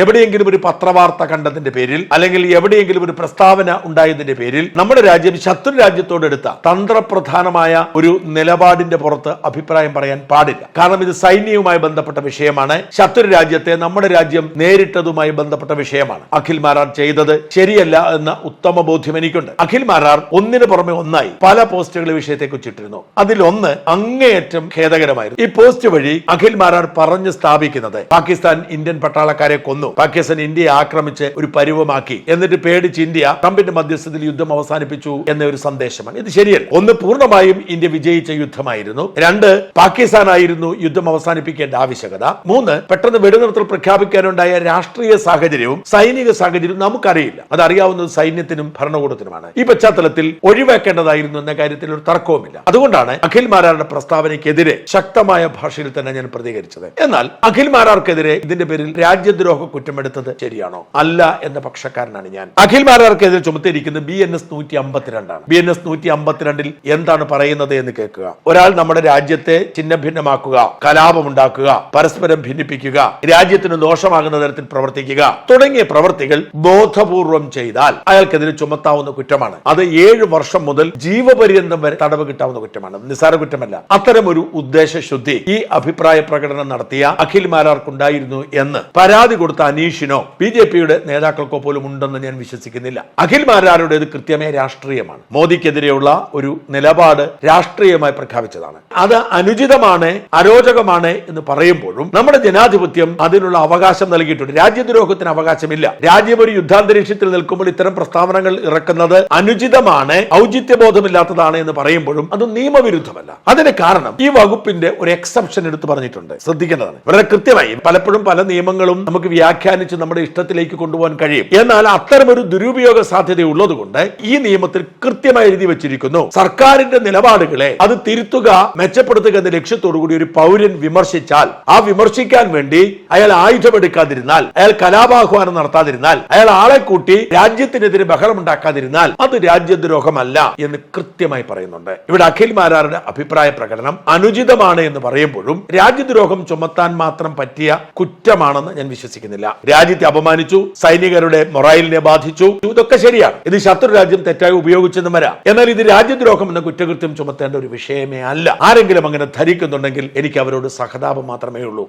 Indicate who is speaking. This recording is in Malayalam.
Speaker 1: എവിടെയെങ്കിലും ഒരു പത്രവാർത്ത കണ്ടതിന്റെ പേരിൽ അല്ലെങ്കിൽ എവിടെയെങ്കിലും ഒരു പ്രസ്താവന ഉണ്ടായതിന്റെ പേരിൽ നമ്മുടെ രാജ്യം ശത്രു രാജ്യത്തോടെടുത്ത തന്ത്രപ്രധാനമായ ഒരു നിലപാടിന്റെ പുറത്ത് അഭിപ്രായം പറയാൻ പാടില്ല. കാരണം ഇത് സൈന്യവുമായി ബന്ധപ്പെട്ട വിഷയമാണ്. ശത്രു രാജ്യത്തെ നമ്മുടെ രാജ്യം നേരിട്ടതുമായി ബന്ധപ്പെട്ട വിഷയമാണ്. അഖിൽ മാരാർ ചെയ്തത് ശരിയല്ല എന്ന ഉത്തമ ബോധ്യം എനിക്കുണ്ട്. അഖിൽ മാരാർ ഒന്നിന് പുറമെ ഒന്നായി പല പോസ്റ്റുകൾ വിഷയത്തെ കുറിച്ചിട്ടിരുന്നു. അതിലൊന്ന് അങ്ങേയറ്റം ഖേദകരമായിരുന്നു. ഈ പോസ്റ്റ് വഴി അഖിൽ മാരാർ പറഞ്ഞു സ്ഥാപിക്കുന്നത് പാകിസ്ഥാൻ ഇന്ത്യൻ പട്ടാളക്കാരെ കൊന്നു. പാകിസ്ഥാൻ ഇന്ത്യയെ ആക്രമിച്ച് ഒരു പരുവമാക്കി. എന്നിട്ട് പേടിച്ച് ഇന്ത്യ ട്രംപിന്റെ മധ്യസ്ഥതയിൽ യുദ്ധം അവസാനിപ്പിച്ചു എന്ന ഒരു സന്ദേശമാണ്. ഇത് ശരിയല്ല. ഒന്ന് പൂർണമായും ഇന്ത്യ വിജയിച്ച യുദ്ധമായിരുന്നു. രണ്ട് പാകിസ്ഥാനായിരുന്നു യുദ്ധം അവസാനിപ്പിക്കേണ്ട ആവശ്യകത. മൂന്ന് പെട്ടെന്ന് വെടിനിർത്തൽ പ്രഖ്യാപിക്കാനുണ്ടായ രാഷ്ട്രീയ സാഹചര്യവും സൈനിക സാഹചര്യവും നമുക്കറിയില്ല. അതറിയാവുന്നത് സൈന്യത്തിനും ഭരണകൂടത്തിനുമാണ്. ഈ പശ്ചാത്തലത്തിൽ ഒഴിവാക്കേണ്ടതായിരുന്നു എന്ന കാര്യത്തിൽ ഒരു തർക്കവുമില്ല. അതുകൊണ്ടാണ് അഖിൽ മാരാരുടെ പ്രസ്താവനയ്ക്കെതിരെ ശക്തമായ ഭാഷയിൽ തന്നെ ഞാൻ പ്രതികരിച്ചത്. എന്നാൽ അഖിൽ മാരാർക്കെതിരെ ഇതിന്റെ പേരിൽ രാജ്യദ്രോഹ കുറ്റമെടുത്തത് ശരിയാണോ? അല്ല എന്ന പക്ഷക്കാരനാണ് ഞാൻ. അഖിൽ മാരാർക്കെതിരെ ചുമത്തിയിരിക്കുന്നത് ബി എൻ എസ് നൂറ്റി അമ്പത്തിരണ്ടാണ് ബി എൻ എസ് നൂറ്റി അമ്പത്തിരണ്ടിൽ എന്താണ് പറയുന്നത് എന്ന് കേൾക്കുക. ഒരാൾ നമ്മുടെ രാജ്യത്തെ ചിഹ്ന ഭിന്നമാക്കുക കലാപമുണ്ടാക്കുക പരസ്പരം ഭിന്നിപ്പിക്കുക രാജ്യത്തിന് ദോഷമാകുന്ന തരത്തിൽ പ്രവർത്തിക്കുക തുടങ്ങിയ പ്രവർത്തികൾ ബോധപൂർവം ചെയ്താൽ അയാൾക്കെതിരെ ചുമത്താവുന്ന കുറ്റമാണ്. അത് ഏഴ് വർഷം മുതൽ ജീവപര്യന്തം വരെ തടവ് കിട്ടാവുന്ന കുറ്റമാണ്. നിസ്സാര കുറ്റമല്ല. അത്തരം ഒരു ഉദ്ദേശശുദ്ധി ഈ അഭിപ്രായ പ്രകടനം നടത്തിയ അഖിൽ മാരാർക്കുണ്ടായിരുന്നു എന്ന് പരാതി കൊടുത്ത അനീഷിനോ ബി ജെ പിയുടെ നേതാക്കൾക്കോ പോലും ഉണ്ടെന്ന് ഞാൻ വിശ്വസിക്കുന്നില്ല. അഖിൽ മാരാരുടേത് കൃത്യമായ രാഷ്ട്രീയമാണ്. മോദിക്കെതിരെയുള്ള ഒരു നിലപാട് രാഷ്ട്രീയമായി പ്രഖ്യാപിച്ചതാണ്. അത് അനുചിതമാണ് അരോചകമാണ് എന്ന് പറയുമ്പോഴും നമ്മുടെ ജനാധിപത്യം അതിനുള്ള അവകാശം നൽകിയിട്ടുണ്ട്. രാജ്യദ്രോഹത്തിന് അവകാശമില്ല. രാജ്യം ഒരു യുദ്ധാന്തരീക്ഷത്തിൽ നിൽക്കുമ്പോൾ ഇത്തരം പ്രസ്താവനകൾ ഇറക്കുന്നത് അനുചിതമാണ് ഔചിത്യബോധമില്ലാത്തതാണ് എന്ന് പറയുമ്പോഴും അത് നിയമവിരുദ്ധമല്ല. അതിന് കാരണം ഈ വകുപ്പിന്റെ ഒരു എക്സെപ്ഷൻ എടുത്തു പറഞ്ഞിട്ടുണ്ട്. ശ്രദ്ധിക്കേണ്ടതാണ്. വളരെ കൃത്യമായി പലപ്പോഴും പല നിയമങ്ങളും നമുക്ക് വ്യാഖ്യാനിച്ച് നമ്മുടെ ഇഷ്ടത്തിലേക്ക് കൊണ്ടുപോകാൻ കഴിയും. എന്നാൽ അത്തരമൊരു ദുരുപയോഗ സാധ്യത ഉള്ളതുകൊണ്ട് ഈ നിയമത്തിൽ കൃത്യമായി എഴുതി വെച്ചിരിക്കുന്നു. സർക്കാരിന്റെ നിലപാടുകളെ അത് തിരുത്തുക മെച്ചപ്പെടുത്തുക എന്ന ലക്ഷ്യത്തോടു കൂടി ഒരു പൗരൻ വിമർശിച്ചാൽ ആ വിമർശിക്കാൻ വേണ്ടി അയാൾ ആയുധമെടുക്കാതിരുന്നാൽ അയാൾ കലാപാഹ്വാനം നടത്താതിരുന്നാൽ അയാൾ ആളെ കൂട്ടി രാജ്യത്തിനെതിരെ ബഹളമുണ്ടാക്കാതിരുന്നാൽ അത് രാജ്യദ്രോഹമല്ല എന്ന് കൃത്യമായി പറയുന്നുണ്ട്. ഇവിടെ അഖിൽ മാരാരുടെ അഭിപ്രായ പ്രകടനം അനുചിതമാണ് എന്ന് പറയുമ്പോഴും രാജ്യദ്രോഹം ചുമത്താൻ മാത്രം പറ്റിയ കുറ്റമാണെന്ന് ഞാൻ വിശ്വസിക്കുന്നില്ല. രാജ്യത്തെ അപമാനിച്ചു സൈനികരുടെ മൊറൈലിനെ ബാധിച്ചു. ഇതൊക്കെ ശരിയാണ് ഇത് ശത്രു രാജ്യം തെറ്റായി ഉപയോഗിച്ചെന്നും വരാം. എന്നാൽ ഇത് രാജ്യദ്രോഹം എന്ന കുറ്റകൃത്യം ചുമത്തേണ്ട ഒരു വിഷയമേ അല്ല. ആരെങ്കിലും അങ്ങനെ ധരിക്കുന്നുണ്ടെങ്കിൽ എനിക്ക് അവരോട് സഹതാപം മാത്രമേ ഉള്ളൂ.